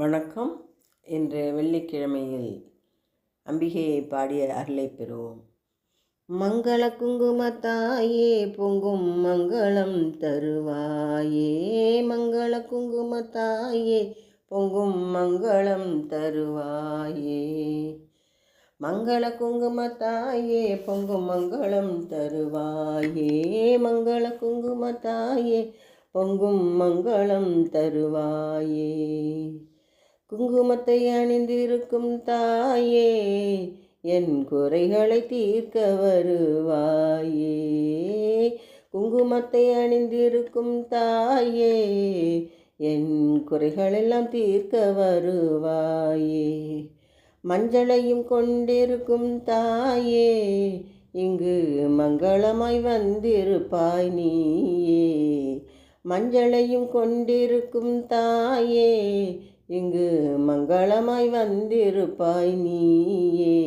வணக்கம். இன்று வெள்ளிக்கிழமையில் அம்பிகையை பாடிய அருளை பெறுவோம். மங்கள குங்குமத்தாயே பொங்கும் மங்களம் தருவாயே. மங்கள குங்குமத்தாயே பொங்கும் மங்களம் தருவாயே. மங்கள குங்குமத்தாயே பொங்கும் மங்களம் தருவாயே. மங்கள குங்குமத்தாயே பொங்கும் மங்களம் தருவாயே. குங்குமத்தை அணிந்திருக்கும் தாயே என் குறைகளை தீர்க்க வருவாயே. குங்குமத்தை அணிந்திருக்கும் தாயே என் குறைகளெல்லாம் தீர்க்க வருவாயே. மஞ்சளையும் கொண்டிருக்கும் தாயே இங்கு மங்களமாய் வந்திருப்பாய் நீயே. மஞ்சளையும் கொண்டிருக்கும் தாயே இங்கு மங்களமாய் வந்திருப்பாய் நீயே.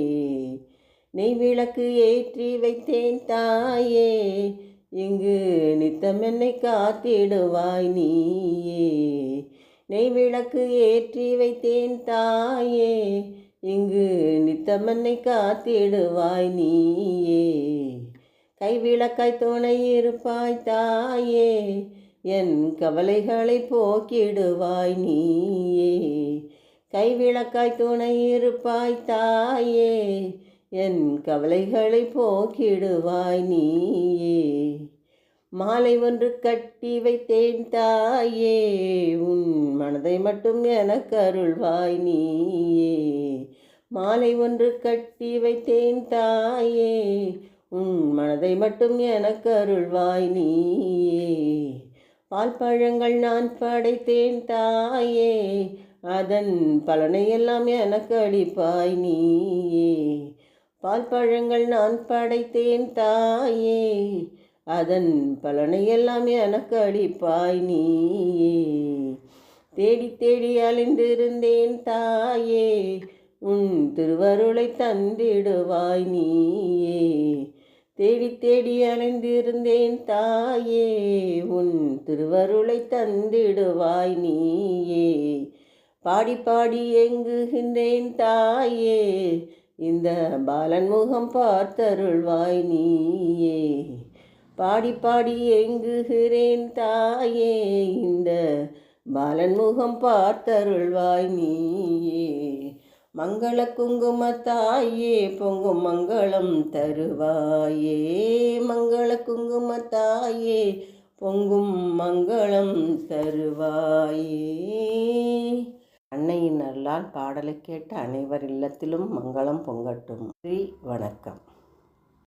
நெய் விளக்கு ஏற்றி வைத்தேன் தாயே. இங்கு நித்தம் என்னை காத்திடுவாய் நீயே. நெய் விளக்கு ஏற்றி வைத்தேன் தாயே. இங்கு நித்தம் என்னை காத்திடுவாய் நீயே. கைவிளக்காய் துணை இருப்பாய் தாயே. என் கவலைகளை போக்கிடுவாய் நீயே. கைவிளக்காய் துணை இருப்பாய் தாயே. என் கவலைகளை போக்கிடுவாய் நீயே. மாலை ஒன்று கட்டி வைத்தேன் தாயே. உன் மனதை மட்டும் எனக்கு அருள்வாய் நீயே. மாலை ஒன்று கட்டி வைத்தேன் தாயே. உன் மனதை மட்டும் எனக்கு அருள்வாய் நீயே. பால் பழங்கள் நான் படைத்தேன் தாயே. அதன் பலனையெல்லாம் எனக்கு அளிப்பாய் நீயே. பால் பழங்கள் நான் படைத்தேன் தாயே. அதன் பலனையெல்லாம் எனக்கு அளிப்பாய் நீயே. தேடி தேடி அலைந்திருந்தேன் தாயே. உன் திருவருளை தந்திடுவாய் நீயே. தேடி தேடி அலைந்திருந்தேன் தாயே உன் திருவருளை தந்திடுவாய் நீயே. பாடி பாடி எங்குகின்றேன் தாயே இந்த பாலன் முகம் பார்த்தருள்வாய் நீயே. பாடி பாடி எங்குகிறேன் தாயே இந்த பாலன் முகம் பார்த்தருள்வாய் நீயே. மங்கள குங்குமத்தாயே பொங்கும் மங்களம் தருவாயே. மங்கள குங்குமத்தாயே பொங்கும் மங்களம் தருவாயே. அன்னையின் அருளால் பாடலை கேட்ட அனைவர் இல்லத்திலும் மங்களம் பொங்கட்டும். ஸ்ரீ வணக்கம்.